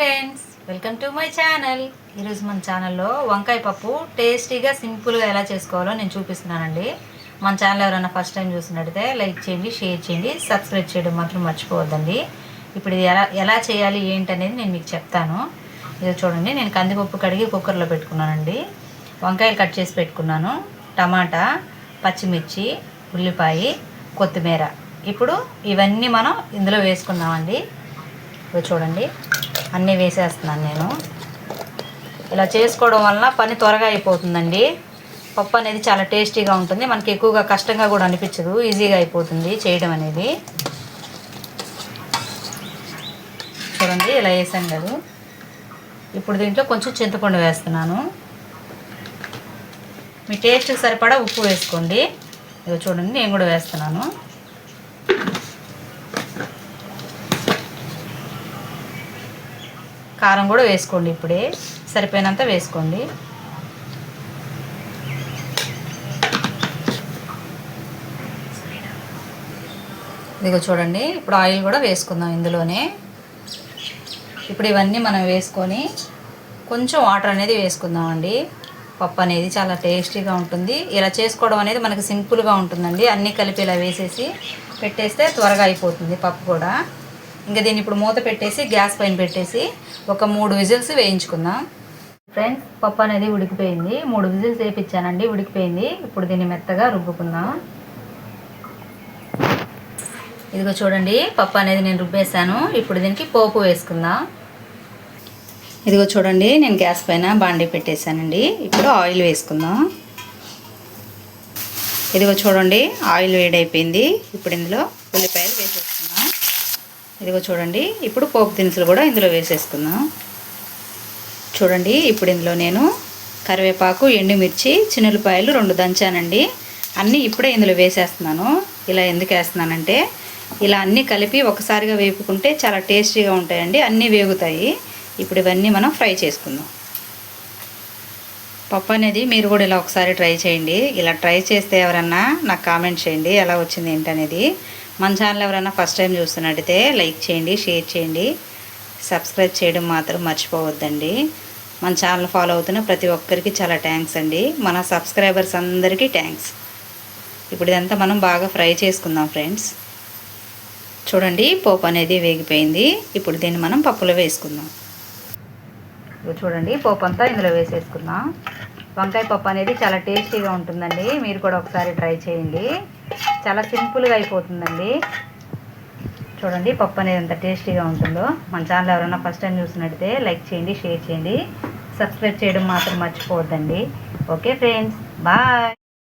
Friends welcome to my channel ఈరోజు మన ఛానల్లో వంకాయ పప్పు టేస్టీగా సింపుల్గా ఎలా చేసుకోవాలో నేను చూపిస్తున్నానండి. మన ఛానల్ ఎవరైనా ఫస్ట్ టైం చూసినట్టయితే లైక్ చేయండి షేర్ చేయండి సబ్స్క్రైబ్ చేయడం మాత్రం మర్చిపోవద్దండి. ఇప్పుడు ఇది ఎలా ఎలా చేయాలి ఏంటి అనేది నేను మీకు చెప్తాను. ఇది చూడండి నేను కందిపప్పు కడిగి కుక్కర్లో పెట్టుకున్నానండి. వంకాయలు కట్ చేసి పెట్టుకున్నాను. టమాటా పచ్చిమిర్చి ఉల్లిపాయ కొత్తిమీర. ఇప్పుడు ఇవన్నీ మనం ఇందులో వేసుకుందామండి ఇవి చూడండి. అన్నీ వేసేస్తున్నాను నేను. ఇలా చేసుకోవడం వలన పని త్వరగా అయిపోతుందండి. పప్పు అనేది చాలా టేస్టీగా ఉంటుంది. మనకి ఎక్కువగా కష్టంగా కూడా అనిపించదు. ఈజీగా అయిపోతుంది చేయడం అనేది. చూడండి ఇలా వేసాను కదా. ఇప్పుడు దీంట్లో కొంచెం చింతపండు వేస్తున్నాను. మీ టేస్ట్కి సరిపడా ఉప్పు వేసుకోండి. ఇదో చూడండి నేను కూడా వేస్తున్నాను. కారం కూడా వేసుకోండి ఇప్పుడే. సరిపోయినంత వేసుకోండి. ఇదిగో చూడండి ఇప్పుడు ఆయిల్ కూడా వేసుకుందాం ఇందులోనే. ఇప్పుడు ఇవన్నీ మనం వేసుకొని కొంచెం వాటర్ అనేది వేసుకుందామండి. పప్పు అనేది చాలా టేస్టీగా ఉంటుంది. ఇలా చేసుకోవడం అనేది మనకి సింపుల్గా ఉంటుందండి. అన్నీ కలిపి ఇలా వేసేసి పెట్టేస్తే త్వరగా అయిపోతుంది పప్పు కూడా. ఇంకా దీన్ని ఇప్పుడు మూత పెట్టేసి గ్యాస్ పైన పెట్టేసి ఒక మూడు విజిల్స్ వేయించుకుందాం. ఫ్రెండ్స్ పప్పు అనేది ఉడికిపోయింది. మూడు విజిల్స్ వేపించానండి ఉడికిపోయింది. ఇప్పుడు దీన్ని మెత్తగా రుబ్బుకుందాం. ఇదిగో చూడండి పప్పు అనేది నేను రుబ్బేసాను ఇప్పుడు దీనికి పోపు వేసుకుందాం. ఇదిగో చూడండి నేను గ్యాస్ పైన బాండీ పెట్టేశానండి. ఇప్పుడు ఆయిల్ వేసుకుందాం. ఇదిగో చూడండి ఆయిల్ వేడైపోయింది. ఇప్పుడు ఇందులో ఉల్లిపాయలు వేసేసుకుందాం. ఇదిగో చూడండి ఇప్పుడు పోపు దినుసులు కూడా ఇందులో వేసేసుకుందాం. చూడండి ఇప్పుడు ఇందులో నేను కరివేపాకు ఎండుమిర్చి చిన్నులపాయలు రెండు దంచానండి. అన్నీ ఇప్పుడే ఇందులో వేసేస్తున్నాను. ఇలా ఎందుకు వేస్తున్నానంటే ఇలా అన్నీ కలిపి ఒకసారిగా వేపుకుంటే చాలా టేస్టీగా ఉంటాయండి అన్నీ వేగుతాయి. ఇప్పుడు ఇవన్నీ మనం ఫ్రై చేసుకుందాం. పప్పు అనేది మీరు కూడా ఇలా ఒకసారి ట్రై చేయండి. ఇలా ట్రై చేస్తే ఎవరన్నా నాకు కామెంట్ చేయండి ఎలా వచ్చింది ఏంటనేది. మన ఛానల్ ఎవరైనా ఫస్ట్ టైం చూస్తున్నట్టయితే లైక్ చేయండి షేర్ చేయండి. సబ్స్క్రైబ్ చేయడం మాత్రం మర్చిపోవద్దండి. మన ఛానల్ ఫాలో అవుతున్న ప్రతి ఒక్కరికి చాలా థ్యాంక్స్ అండి. మన సబ్స్క్రైబర్స్ అందరికీ థ్యాంక్స్. ఇప్పుడు ఇదంతా మనం బాగా ఫ్రై చేసుకుందాం ఫ్రెండ్స్. చూడండి పోపు అనేది వేగిపోయింది. ఇప్పుడు దీన్ని మనం పప్పులో వేసుకుందాం. చూడండి పోపు అంతా ఇందులో వేసేసుకుందాం. వంకాయ పప్పు అనేది చాలా టేస్టీగా ఉంటుందండి. మీరు కూడా ఒకసారి ట్రై చేయండి. చాలా సింపుల్గా అయిపోతుందండి. చూడండి పప్పు అనేది ఎంత టేస్టీగా ఉంటుందో. మన ఛానల్ ఎవరైనా ఫస్ట్ టైం చూసినట్టయితే లైక్ చేయండి షేర్ చేయండి. సబ్స్క్రైబ్ చేయడం మాత్రం మర్చిపోవద్దండి. Okay friends bye.